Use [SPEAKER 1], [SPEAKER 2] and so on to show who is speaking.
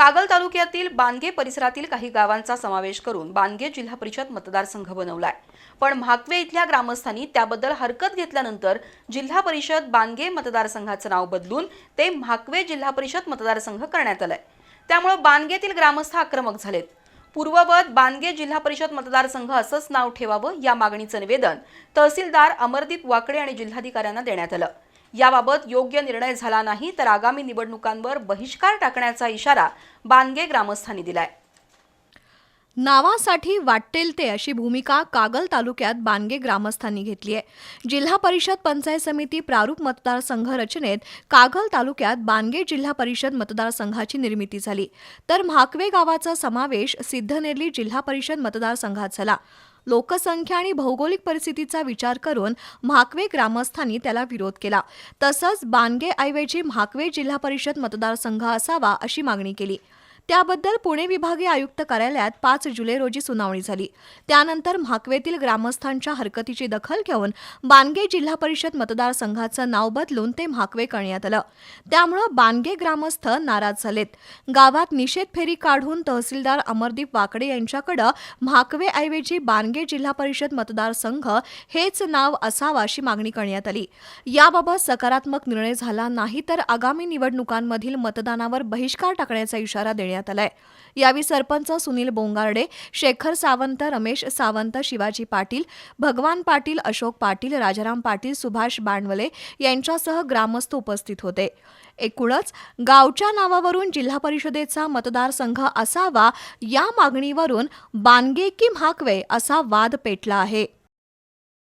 [SPEAKER 1] कागल तालुक्यातील बानगे परिसरातील काही गावांचा समावेश करून बानगे जिल्हा परिषद मतदारसंघ बनवलाय. पण म्हाकवे इथल्या ग्रामस्थांनी त्याबद्दल हरकत घेतल्यानंतर जिल्हा परिषद बानगे मतदारसंघाचं नाव बदलून ते म्हाकवे जिल्हा परिषद मतदारसंघ करण्यात आलाय. त्यामुळे बानगेतील ग्रामस्थ आक्रमक झालेत. पूर्ववत बानगे जिल्हा परिषद मतदारसंघ असंच नाव ठेवावं या मागणीचं निवेदन तहसीलदार अमरदीप वाकडे आणि जिल्हाधिकाऱ्यांना देण्यात आलं. याबाबत योग्य निर्णय झाला नाही तर आगामी निवडणुकांवर बहिष्कार टाकण्याचा इशारा बानगे ग्रामस्थांनी दिलाय.
[SPEAKER 2] नावासाठी वाटेल ते अशी भूमिका कागल तालुक्यात बानगे ग्रामस्थांनी घेतली आहे. जिल्हा परिषद पंचायत समिती प्रारूप मतदारसंघ रचनेत कागल तालुक्यात बानगे जिल्हा परिषद मतदारसंघाची निर्मिती झाली. तर म्हाकवे गावाचा समावेश सिद्धनेरली जिल्हा परिषद मतदारसंघात झाला. लोकसंख्या आणि भौगोलिक परिस्थितीचा विचार करून म्हाकवे ग्रामस्थांनी त्याला विरोध केला. तसंच बानगेऐवजी म्हाकवे जिल्हा परिषद मतदारसंघ असावा अशी मागणी केली. त्याबद्दल पुणे विभागीय आयुक्त कार्यालयात पाच जुलै रोजी सुनावणी झाली. त्यानंतर म्हाकवेतील ग्रामस्थांच्या हरकतीची दखल घेऊन बानगे जिल्हा परिषद मतदारसंघाचं नाव बदलून ते म्हाकवे करण्यात आलं. त्यामुळं बानगे ग्रामस्थ नाराज झालेत. गावात निषेध फेरी काढून तहसीलदार अमरदीप वाकडे यांच्याकडं म्हाकवेऐवजी बानगे जिल्हा परिषद मतदारसंघ हेच नाव असावं अशी मागणी करण्यात आली. याबाबत सकारात्मक निर्णय झाला नाही तर आगामी निवडणुकांमधील मतदानावर बहिष्कार टाकण्याचा इशारा देण्यात आलाय. यावेळी सरपंच सुनील बोंगार्डे शेखर सावंत रमेश सावंत शिवाजी पाटील भगवान पाटील अशोक पाटील राजाराम पाटील सुभाष बाणवले यांच्यासह ग्रामस्थ उपस्थित होते. एकूणच गावच्या नावावरून जिल्हा परिषदेचा मतदारसंघ असावा या मागणीवरून बानगे की म्हाकवे असा वाद पेटला आहे.